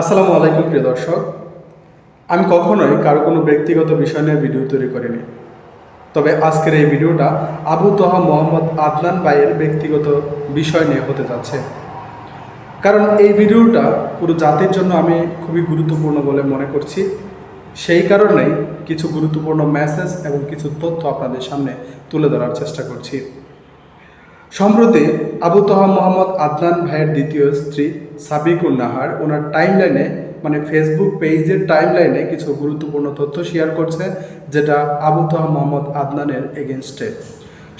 আসসালামু আলাইকুম প্রিয় দর্শক। আমি কখনোই কারও কোনো ব্যক্তিগত বিষয় নিয়ে ভিডিও তৈরি করিনি। তবে আজকের এই ভিডিওটা আবু তোহা মোহাম্মদ আদনান ভাইয়ের ব্যক্তিগত বিষয় নিয়ে হতে যাচ্ছে। কারণ এই ভিডিওটা পুরো জাতির জন্য আমি খুবই গুরুত্বপূর্ণ বলে মনে করছি। সেই কারণেই কিছু গুরুত্বপূর্ণ মেসেজ এবং কিছু তথ্য আপনাদের সামনে তুলে ধরার চেষ্টা করছি। সম্প্রতি আবু তহা মোহাম্মদ আদনান ভাইয়ের দ্বিতীয় স্ত্রী সাবিকুন নাহার ওনার টাইমলাইনে মানে ফেসবুক পেজের টাইমলাইনে কিছু গুরুত্বপূর্ণ তথ্য শেয়ার করছে, যেটা আবু তহা মোহাম্মদ আদনানের এগেনস্টে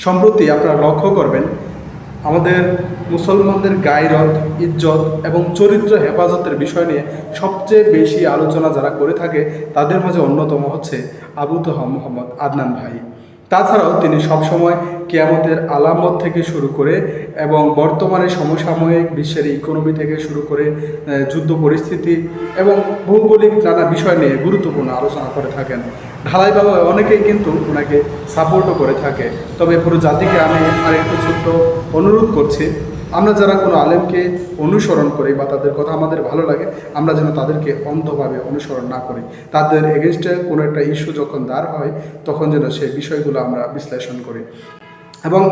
সম্প্রতি আপনারা লক্ষ্য করবেন, আমাদের মুসলমানদের গায়রত, ইজ্জত এবং চরিত্র হেফাজতের বিষয় নিয়ে সবচেয়ে বেশি আলোচনা যারা করে থাকে, তাদের মাঝে অন্যতম হচ্ছে আবু তহা মোহাম্মদ আদনান ভাই। তাছাড়াও তিনি সবসময় কেয়ামতের আলামত থেকে শুরু করে এবং বর্তমানে সমসাময়িক বিশ্বের ইকোনমি থেকে শুরু করে যুদ্ধ পরিস্থিতি এবং ভৌগোলিক নানা বিষয় নিয়ে গুরুত্বপূর্ণ আলোচনা করে থাকেন। ঢালাই বাবা অনেকেই কিন্তু ওনাকে সাপোর্টও করে থাকে। তবে পুরো জাতিকে আমি আরেকটু ছোট্ট অনুরোধ করছি আমরা যারা কোনো আলেমকে অনুসরণ করি বা তাদের কথা আমাদের ভালো লাগে, আমরা যেন তাদেরকে অন্ধভাবে অনুসরণ না করি। তাদের এগেনস্টে কোনো একটা ইস্যু যখন দাঁড় হয়, তখন যেন সেই বিষয়গুলো আমরা বিশ্লেষণ করি। এবং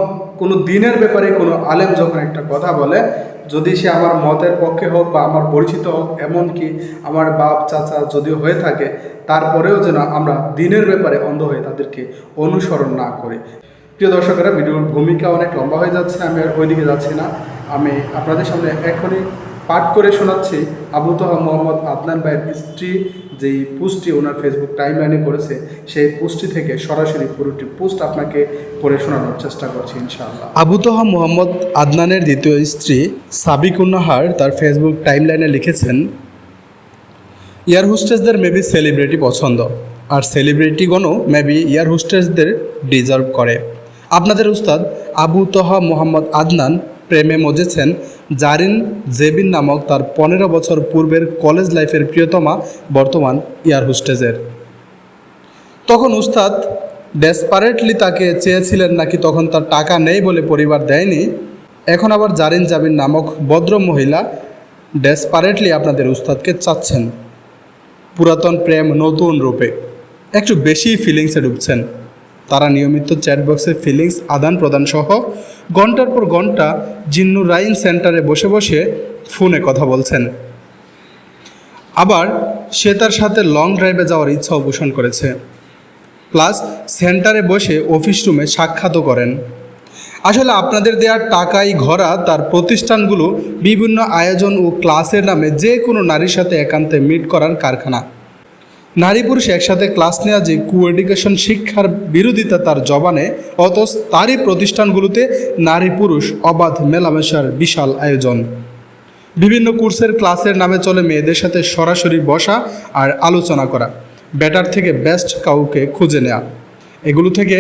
কোনো দিনের ব্যাপারে কোনো আলেম যখন একটা কথা বলে, যদি সে আমার মতের পক্ষে হোক বা আমার পরিচিত হোক, এমনকি আমার বাপ, চাচা যদিও হয়ে থাকে, তারপরেও যেন আমরা দিনের ব্যাপারে অন্ধ হয়ে তাদেরকে অনুসরণ না করি। প্রিয় দর্শকেরা, ভিডিওর ভূমিকা অনেক লম্বা হয়ে যাচ্ছে, আমি আর ওইদিকে যাচ্ছি না। আমি আপনাদের সামনে এখনই পাঠ করে শোনাচ্ছি আবু তোহা মোহাম্মদ আদনান ভাইয়ের স্ত্রী, যেই পোস্টটি ওনার ফেসবুক টাইমলাইনে করেছে, সেই পোস্টটি থেকে সরাসরি পুরোটি পোস্ট আপনাকে পড়ে শোনানোর চেষ্টা করছি, ইনশাআল্লাহ। আবু তোহা মোহাম্মদ আদনানের দ্বিতীয় স্ত্রী সাবিক সাবিকুন্নাহার তার ফেসবুক টাইমলাইনে লিখেছেন এয়ার হোস্টেসদের মেবি সেলিব্রিটি পছন্দ, আর সেলিব্রিটিগণও মেবি এয়ার হোস্টেসদের ডিজার্ভ করে। আপনাদের উস্তাদ আবু তহা মোহাম্মদ আদনান প্রেমে মজেছেন জারিন জেবিন নামক তার পনেরো বছর পূর্বের কলেজ লাইফের প্রিয়তমা বর্তমান এয়ার হোস্টেজের। তখন উস্তাদ ডেসপারেটলি তাকে চেয়েছিলেন নাকি তখন তার টাকা নেই বলে পরিবার দেয়নি। এখন আবার জারিন জাবিন নামক ভদ্র মহিলা ডেসপারেটলি আপনাদের উস্তাদকে চাচ্ছেন। পুরাতন প্রেম নতুন রূপে। একটু বেশি ফিলিংসে ডুবছেন। তারা নিয়মিত চ্যাটবক্সে ফিলিংস আদান প্রদান সহ ঘণ্টার পর ঘণ্টা জিন্নু রাইন সেন্টারে বসে বসে ফোনে কথা বলছেন। আবার সে তার সাথে লং ড্রাইভে যাওয়ার ইচ্ছাও পোষণ করেছে। প্লাস সেন্টারে বসে অফিস রুমে সাক্ষাৎও করেন। আসলে আপনাদের দেওয়ার টাকাই ঘরা তার প্রতিষ্ঠানগুলো বিভিন্ন আয়োজন ও ক্লাসের নামে যে কোনো নারীর সাথে একান্তে মিট করার কারখানা। নারী পুরুষ একসাথে ক্লাস নেওয়া যে কু এডুকেশন শিক্ষার বিরোধিতা তার জবানে অত তারই প্রতিষ্ঠানগুলোতে নারী পুরুষ অবাধ মেলামেশার বিশাল আয়োজন। বিভিন্ন কোর্সের ক্লাসের নামে চলে মেয়েদের সাথে সরাসরি বসা আর আলোচনা করা ব্যাটার থেকে বেস্ট কাউকে খুঁজে নেয়া। এগুলো থেকে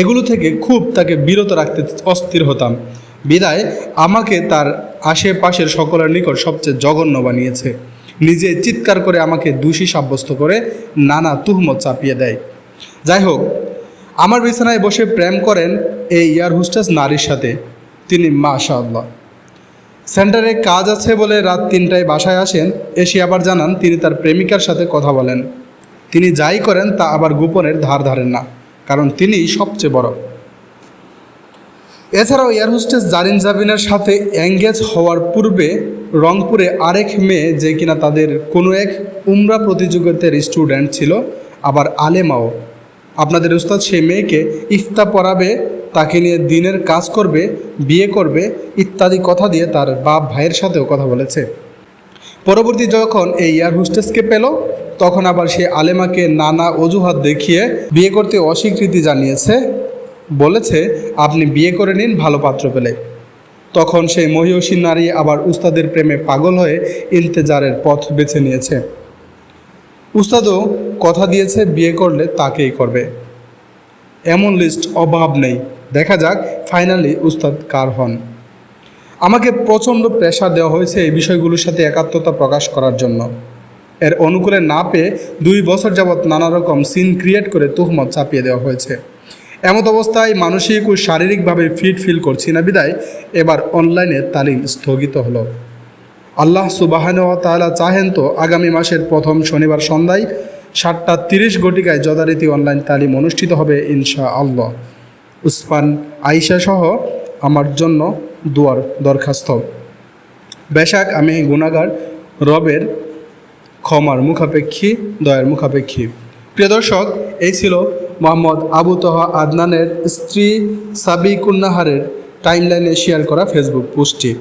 এগুলো থেকে খুব তাকে বিরত রাখতে অস্থির হতাম। বিদায়, আমাকে তার আশেপাশের সকলের নিকট সবচেয়ে জঘন্য বানিয়েছে। নিজে চিৎকার করে আমাকে দোষী সাব্যস্ত করে নানা তুহমত চাপিয়ে দেয়। যাই হোক আমার বিছানায় বসে প্রেম করেন এই এয়ার হোস্টেস নারীর সাথে। তিনি মাশা আল্লাহ সেন্টারে কাজ আছে বলে রাত তিনটায় বাসায় আসেন, এসে আবার জানান তিনি তার প্রেমিকার সাথে কথা বলেন। তিনি যাই করেন তা আবার গোপনের ধার ধারেন না, কারণ তিনি সবচেয়ে বড়। এছাড়াও এয়ার হোস্টেস জারিন জাবিনের সাথে এঙ্গেজ হওয়ার পূর্বে রংপুরে আরেক মেয়ে যে কিনা তাদের কোনো এক উমরা প্রতিযোগিতার স্টুডেন্ট ছিল, আবার আলেমাও। আপনাদের উস্তাদ সেই মেয়েকে ইফতা পড়াবে তাকে নিয়ে দিনের কাজ করবে, বিয়ে করবে, ইত্যাদি কথা দিয়ে তার বাপ ভাইয়ের সাথেও কথা বলেছে। পরবর্তী যখন এই এয়ার হোস্টেসকে পেল, তখন আবার সে আলেমাকে নানা অজুহাত দেখিয়ে বিয়ে করতে অস্বীকৃতি জানিয়েছে। বলেছে, আপনি বিয়ে করে নিন, ভালো পাত্র পেলে। তখন সেই মহিষী নারী আবার উস্তাদের প্রেমে পাগল হয়ে ইন্তেজারের পথ বেছে নিয়েছে। উস্তাদও কথা দিয়েছে, বিয়ে করলে তাকেই করবে। এমন লিস্ট অভাব নেই। দেখা যাক ফাইনালি উস্তাদ কার হন। আমাকে প্রচণ্ড প্রেশার দেওয়া হয়েছে এই বিষয়গুলোর সাথে একাত্মতা প্রকাশ করার জন্য। এর অনুকূলে না পেয়ে দুই বছর যাবৎ নানা রকম সিন ক্রিয়েট করে তুহমত চাপিয়ে দেওয়া হয়েছে। এমত অবস্থায় মানসিক ও শারীরিকভাবে ফিট ফিল করছি না। বিদায়, এবার অনলাইনে তালিম স্থগিত হলো। আল্লাহ সুবাহান তাআলা চাহেন তো আগামী মাসের প্রথম শনিবার সন্ধ্যায় সাতটা তিরিশ ঘটিকায় যথারীতি অনলাইন তালিম অনুষ্ঠিত হবে ইনশা আল্লাহ উসমান আইসা সহ আমার জন্য দুয়ার দরখাস্ত। বেশাক আমি গুণাগার রবের ক্ষমার মুখাপেক্ষী, দয়ার মুখাপেক্ষী। প্রিয় দর্শক, এই ছিল মোহাম্মদ আবু তহা আদনানের স্ত্রী সাবিকুন্নাহারের টাইমলাইনে শেয়ার করা ফেসবুক পোস্টটি।